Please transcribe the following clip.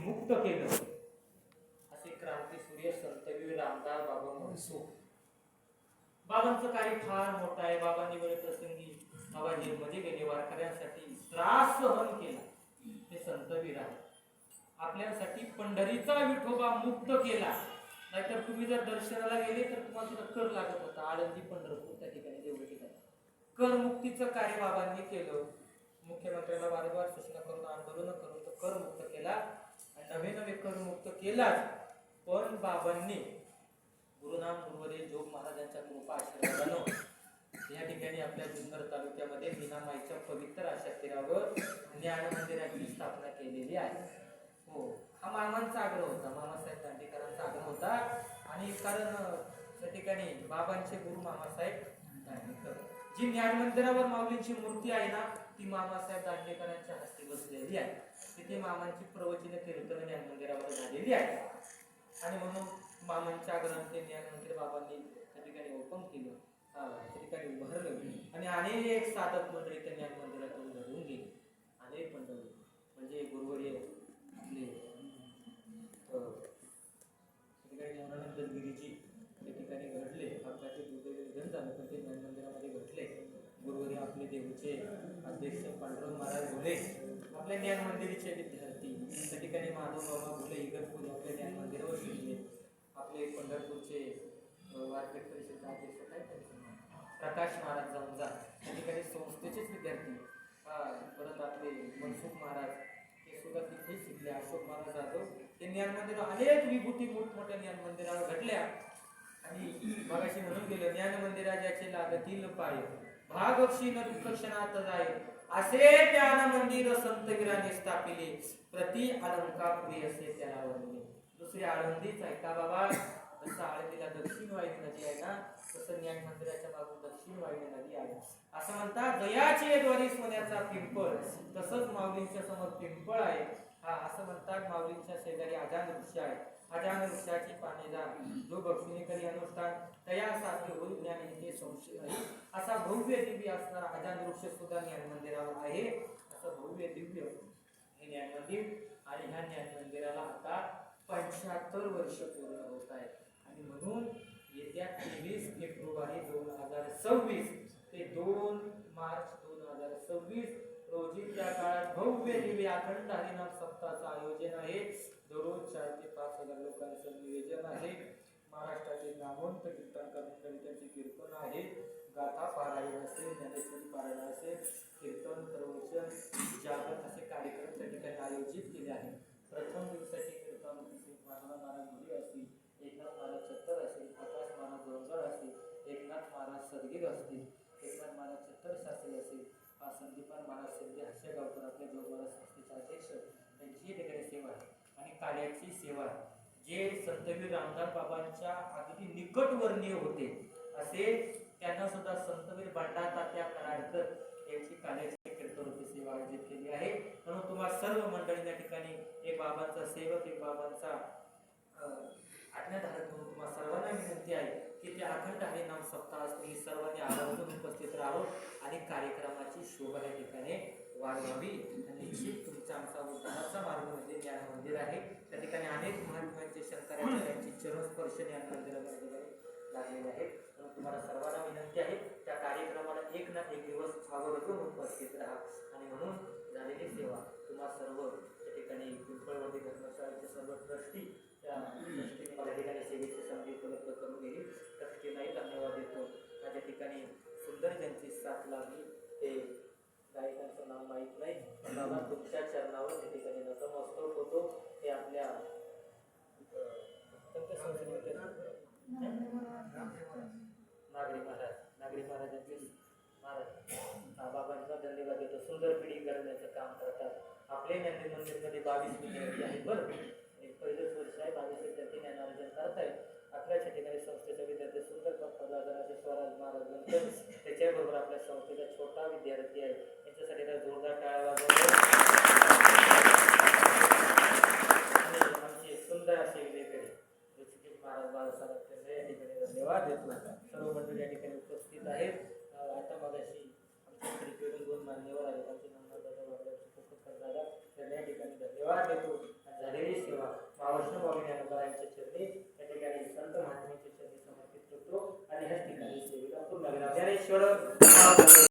मुक्त केलं. असे क्रांती सूर्य संतवीर रामदास बाबा मनसुख बाबांचं कार्य फार मोठं आहे. बाबांनी वेळ प्रसंगी बाबा जेलमध्ये गेले वारकऱ्यांसाठी त्रास सहन केला. हे संतवीर आहे आपल्यासाठी पंढरीचा विठोबा मुक्त केला. नाहीतर तुम्ही जर दर्शनाला गेले तर तुम्हाला तिथं कर लागत होता. आळंदी पंढरपूर त्या ठिकाणी जेवढे ठिकाणी करमुक्तीचं कार्य बाबांनी केलं. मुख्यमंत्र्याला वारंवार सूचना करून आंदोलन करून तो करमुक्त केला. आणि नवे नवे करमुक्त केलाच. पण बाबांनी गुरुनाम गुरुवरे जोग महाराजांच्या कृपा आशीर्वादानं या ठिकाणी आपल्या जुन्नर तालुक्यामध्ये मीनामाईच्या पवित्र अशा तीरावर ज्ञान मंदिराची स्थापना केलेली आहे. हो हा मामांचा आग्रह होता. मामासाहेब दांडेकरांचा आग्रह होता. आणि कारण त्या ठिकाणी बाबांचे गुरु मामासाहेब दांडेकर. जी ज्ञान मंदिरावर माऊलींची मूर्ती आहे ना ती मामासाहेब दांडेकरांच्या हस्ते बसलेली आहे. तिथे मामांची प्रवचन कीर्तन ज्ञान मंदिरावर झालेली आहे. आणि म्हणून मामांच्या आग्रहाने ज्ञान मंदिर बाबांनी त्या ठिकाणी ओपन केलं त्या ठिकाणी उभारलं. आणि अनेक साधक मंडळी त्या ज्ञान मंदिरातून घडून गेली. अनेक मंडळी म्हणजे गुरुवर्य आपले देऊचे अध्यक्ष पांडुरंग महाराज बोले आपल्या ज्ञान मंदिराचे विद्यार्थी त्या ठिकाणी माधव बाबा बोले इगतपुरी आपल्या ज्ञान मंदिरावर शिकले आपले पंढरपूरचे अं, वारकरी परिषद अध्यक्ष काय प्रकाश महाराज जाऊनजा त्या ठिकाणी संस्थेचेच विद्यार्थी. परत आपले मनसुख महाराज हे सुद्धा तिथे शिकले अशोक महाराज जाधव ते ज्ञान मंदिर अनेक विभूती मोठमोठ्या ज्ञान मंदिरावर घडल्या. आणि मगाशी म्हणून गेलं ज्ञान मंदिराज्याचे लागतील पाय भाग क्षीण दुःख क्षणात जाय असे ज्ञान मंदिर संत वीराने स्थापिले. प्रति अलंकापुरी असे त्याला वर्णले दुसरी आळंदीच आहे का बाबा? जसं आळंदीला दक्षिण वाहिनी नदी आहे ना तसं ज्ञान मंदिराच्या बाजूला दक्षिण वाहिनी नदी आहे. असं म्हणतात दयाचे द्वारी सोन्याचा पिंपळ तसंच माऊलींच्या समोर पिंपळ आहे. हा असं म्हणतात माऊलींच्या शेजारी अजान वृक्ष आहे. अजान वृक्षाची पाने जा जो बक्षिणी करी अनुष्ठान तया साधे होईल ज्ञान हे संशय असा भव्य दिव्य असणारा अजान वृक्ष सुद्धा ज्ञान मंदिरावर आहे. असं भव्य दिव्य हे ज्ञान मंदिर आणि ह्या ज्ञान मंदिराला आता पंच्याहत्तर वर्ष पूर्ण होत आहे आणि म्हणून येत्या तेवीस फेब्रुवारी दोन हजार सव्वीस ते दोन मार्च दोन हजार सव्वीस रोजी त्या काळात भव्य दिव्य अखंड हरिनाम सप्ताहाचं आयोजन आहे. दररोज चार ते पाच हजार लोकांचं नियोजन आहे. महाराष्ट्राचे नामवंत कीर्तनकार मंडळी त्यांची कीर्तन आहे गाथा पारायण असेल ज्ञानेश्वरी पारायण असेल कीर्तन प्रवचन जागरण असे कार्यक्रम त्या ठिकाणी आयोजित केले आहे प्रथम दिवसाचे कीर्तन मानव महाराज मुली असतील एकनाथ एकनाथ महाराज सदगीर असतील एकनाथ महाराज छत्तर शास्त्री असेल हा संदीपान महाराज शिंदे हर्षगावकर आपले जोग महाराज संस्थेचे अध्यक्ष त्यांची ठिकाणी सेवा आहे. आणि कार्याची सेवा आहे. जे संतवीर रामदास बाबांच्या अगदी निकटवर्णीय होते असे त्यांना सुद्धा संतवीर बंडा तात्या कराडकर यांची कार्याची कीर्तनरूपी सेवा आयोजित केली आहे. म्हणून तुम्हाला सर्व मंडळी त्या ठिकाणी एक बाबांचा सेवक एक बाबांचा आज्ञाधारक म्हणून तुम्हाला सर्व की ते अखंड आहे नाम सप्ताह तुम्ही सर्वांनी आवर्जून उपस्थित राहो आणि कार्यक्रमाची शोभा या ठिकाणी वाढवावी. आणि निश्चित तुमचा आमचा उद्धाराचा मार्ग म्हणजे ज्ञान मंदिर आहे. त्या ठिकाणी अनेक महात्मांचे शंकराचार्यांची चरणस्पर्श ज्ञान मंदिरामध्ये लागलेले आहेत. म्हणून तुम्हाला सर्वांना विनंती आहे त्या कार्यक्रमाला एक ना एक दिवस आवर्जून उपस्थित राहा. आणि म्हणून झालेली सेवा तुम्हा सर्व त्या ठिकाणी पिंपळवंडी धर्मशाळेचे सर्व ट्रस्टी त्या ट्रस्टीने मला ठिकाणी सेवेची संधी उपलब्ध करून दिली. ट्रस्टीलाही धन्यवाद देतो. माझ्या ठिकाणी सुंदर ज्यांची साथ लागली ते गायकांचं नाव माहीत नाही. बाबा तुमच्या चरणावर त्या ठिकाणी नतमस्तक होतो. हे आपल्या नागरी महाराज नागरी महाराजांचे महाराज बाबांचा धन्यवाद देतो. सुंदर पिढी करण्याचं काम करतात. आपले ज्ञान मंदिरमध्ये बावीस विद्यार्थी आहेत. बरं. पहिलंच वर्ष आहे. बावीस विद्यार्थी ज्ञानार्जन आहे आपल्याच्या ठिकाणी स्वराज महाराज नंतर त्याच्याबरोबर आपल्या संस्थेचा छोटा विद्यार्थी आहे. याच्यासाठी त्या जोरदार टाळावा आमचे सुंदर असे वेगळे महाराज बाळासाहेब ठाकरे या ठिकाणी धन्यवाद. देतो सर्व मंडळी या ठिकाणी उपस्थित आहेत. आता मगाशी आमच्याकडे पेरून दोन मान्यवर आहेत. आमचे नंबर दादा त्यांना या ठिकाणी धन्यवाद देतो. झालेली सेवा महाविष्णू बाबी यांच्या ज्ञानेश्वर